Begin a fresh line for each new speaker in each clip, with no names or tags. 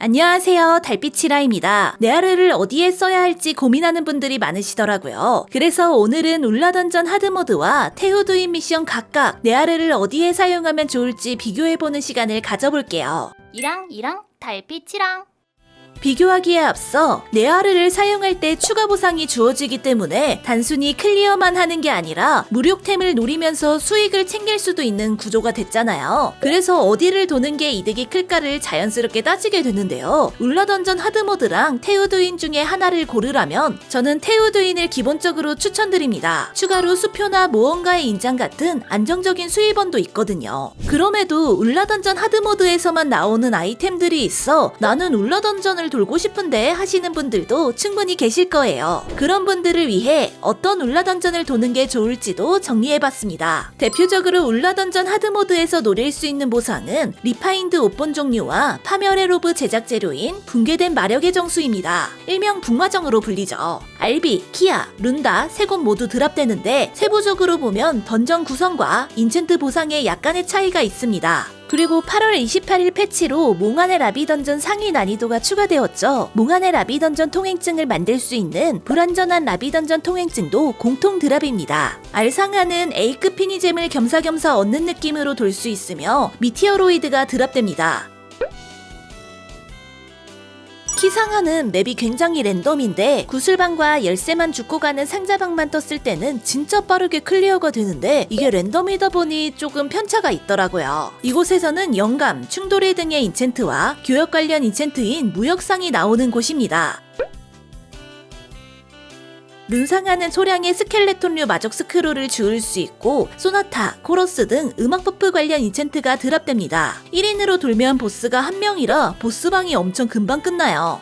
안녕하세요. 달빛이라입니다. 네아르를 어디에 써야 할지 고민하는 분들이 많으시더라고요. 그래서 오늘은 울라던전 하드모드와 테우두인 미션 각각 네아르를 어디에 사용하면 좋을지 비교해보는 시간을 가져볼게요.
이랑 이랑 달빛이랑
비교하기에 앞서 네아르를 사용할 때 추가 보상이 주어지기 때문에 단순히 클리어만 하는 게 아니라 무력템을 노리면서 수익을 챙길 수도 있는 구조가 됐잖아요. 그래서 어디를 도는 게 이득이 클까를 자연스럽게 따지게 되는데요. 울라던전 하드모드랑 테우두인 중에 하나를 고르라면 저는 테우두인을 기본적으로 추천드립니다. 추가로 수표나 무언가의 인장 같은 안정적인 수입원도 있거든요. 그럼에도 울라던전 하드모드에서만 나오는 아이템들이 있어 나는 울라던전을 돌고 싶은데 하시는 분들도 충분히 계실 거예요. 그런 분들을 위해 어떤 울라던전을 도는 게 좋을지도 정리해봤습니다. 대표적으로 울라던전 하드모드에서 노릴 수 있는 보상은 리파인드 옷본 종류와 파멸의 로브 제작 재료인 붕괴된 마력의 정수입니다. 일명 붕마정으로 불리죠. 알비, 키아, 룬다 세 곳 모두 드랍되는데 세부적으로 보면 던전 구성과 인챈트 보상에 약간의 차이가 있습니다. 그리고 8월 28일 패치로 몽환의 라비 던전 상위 난이도가 추가되었죠. 몽환의 라비 던전 통행증을 만들 수 있는 불완전한 라비 던전 통행증도 공통 드랍입니다. 알상하는 A급 피니잼을 겸사겸사 얻는 느낌으로 돌 수 있으며 미티어로이드가 드랍됩니다. 키상하는 맵이 굉장히 랜덤인데 구슬방과 열쇠만 죽고 가는 상자방만 떴을 때는 진짜 빠르게 클리어가 되는데 이게 랜덤이다 보니 조금 편차가 있더라고요. 이곳에서는 영감, 충돌의 등의 인챈트와 교역 관련 인챈트인 무역상이 나오는 곳입니다. 눈상하는 소량의 스켈레톤류 마적 스크롤을 주울 수 있고 소나타, 코러스 등 음악 버프 관련 인챈트가 드랍됩니다. 1인으로 돌면 보스가 한 명이라 보스방이 엄청 금방 끝나요.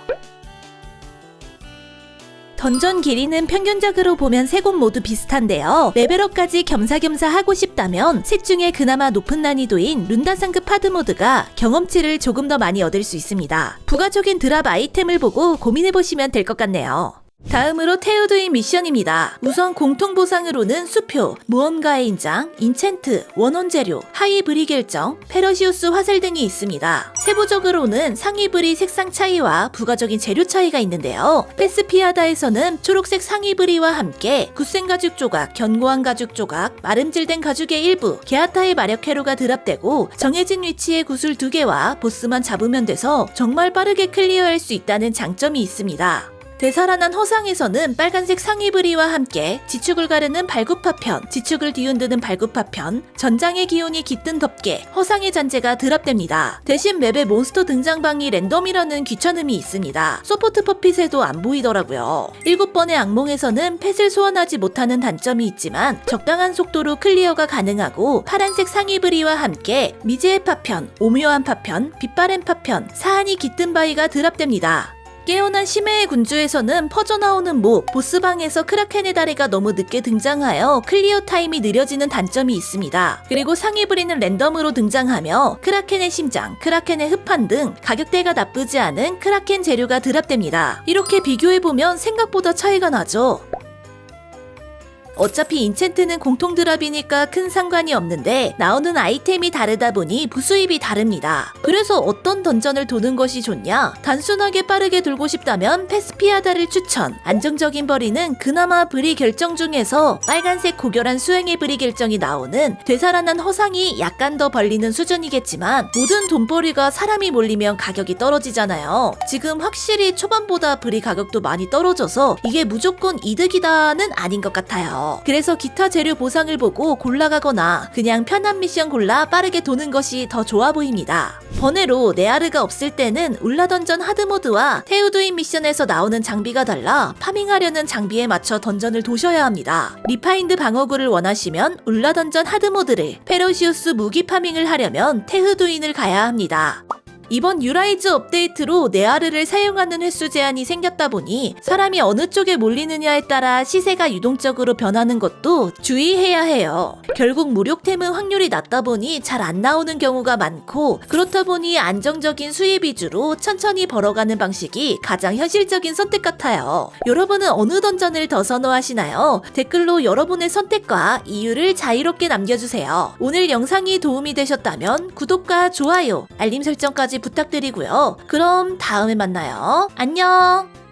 던전 길이는 평균적으로 보면 세 곳 모두 비슷한데요. 레벨업까지 겸사겸사 하고 싶다면 셋 중에 그나마 높은 난이도인 룬다 상급 하드 모드가 경험치를 조금 더 많이 얻을 수 있습니다. 부가적인 드랍 아이템을 보고 고민해보시면 될 것 같네요. 다음으로 테우드인 미션입니다. 우선 공통 보상으로는 수표, 무언가의 인장, 인챈트, 원원 재료, 하이 브리 결정, 페러시우스 화살 등이 있습니다. 세부적으로는 상위 브리 색상 차이와 부가적인 재료 차이가 있는데요. 페스피아다에서는 초록색 상위 브리와 함께 구센 가죽 조각, 견고한 가죽 조각, 마름질된 가죽의 일부, 게아타의 마력 회로가 드랍되고 정해진 위치의 구슬 두 개와 보스만 잡으면 돼서 정말 빠르게 클리어할 수 있다는 장점이 있습니다. 되살아난 허상에서는 빨간색 상위브리와 함께 지축을 가르는 발굽파편, 지축을 뒤흔드는 발굽파편, 전장의 기운이 깃든 덮개, 허상의 잔재가 드랍됩니다. 대신 맵에 몬스터 등장방이 랜덤이라는 귀찮음이 있습니다. 소포트 퍼핏에도 안 보이더라고요. 일곱 번의 악몽에서는 펫을 소환하지 못하는 단점이 있지만 적당한 속도로 클리어가 가능하고 파란색 상위브리와 함께 미제의 파편, 오묘한 파편, 빛바랜 파편, 사한이 깃든 바위가 드랍됩니다. 깨어난 심해의 군주에서는 퍼져나오는 몹, 보스방에서 크라켄의 다리가 너무 늦게 등장하여 클리어 타임이 느려지는 단점이 있습니다. 그리고 상위 브리는 랜덤으로 등장하며 크라켄의 심장, 크라켄의 흡판 등 가격대가 나쁘지 않은 크라켄 재료가 드랍됩니다. 이렇게 비교해보면 생각보다 차이가 나죠. 어차피 인챈트는 공통 드랍이니까 큰 상관이 없는데 나오는 아이템이 다르다 보니 부수입이 다릅니다. 그래서 어떤 던전을 도는 것이 좋냐? 단순하게 빠르게 돌고 싶다면 페스피아다를 추천. 안정적인 벌이는 그나마 브리 결정 중에서 빨간색 고결한 수행의 브리 결정이 나오는 되살아난 허상이 약간 더 벌리는 수준이겠지만 모든 돈벌이가 사람이 몰리면 가격이 떨어지잖아요. 지금 확실히 초반보다 브리 가격도 많이 떨어져서 이게 무조건 이득이다는 아닌 것 같아 요. 그래서 기타 재료 보상을 보고 골라가거나 그냥 편한 미션 골라 빠르게 도는 것이 더 좋아 보입니다. 번외로 네아르가 없을 때는 울라던전 하드모드와 테우두인 미션에서 나오는 장비가 달라 파밍하려는 장비에 맞춰 던전을 도셔야 합니다. 리파인드 방어구를 원하시면 울라던전 하드모드를, 페로시우스 무기 파밍을 하려면 테흐두인을 가야 합니다. 이번 유라이즈 업데이트로 네아르를 사용하는 횟수 제한이 생겼다 보니 사람이 어느 쪽에 몰리느냐에 따라 시세가 유동적으로 변하는 것도 주의해야 해요. 결국 무력템은 확률이 낮다 보니 잘 안 나오는 경우가 많고 그렇다 보니 안정적인 수입 위주로 천천히 벌어가는 방식이 가장 현실적인 선택 같아요. 여러분은 어느 던전을 더 선호하시나요? 댓글로 여러분의 선택과 이유를 자유롭게 남겨주세요. 오늘 영상이 도움이 되셨다면 구독과 좋아요, 알림 설정까지 부탁드리고요. 그럼 다음에 만나요. 안녕!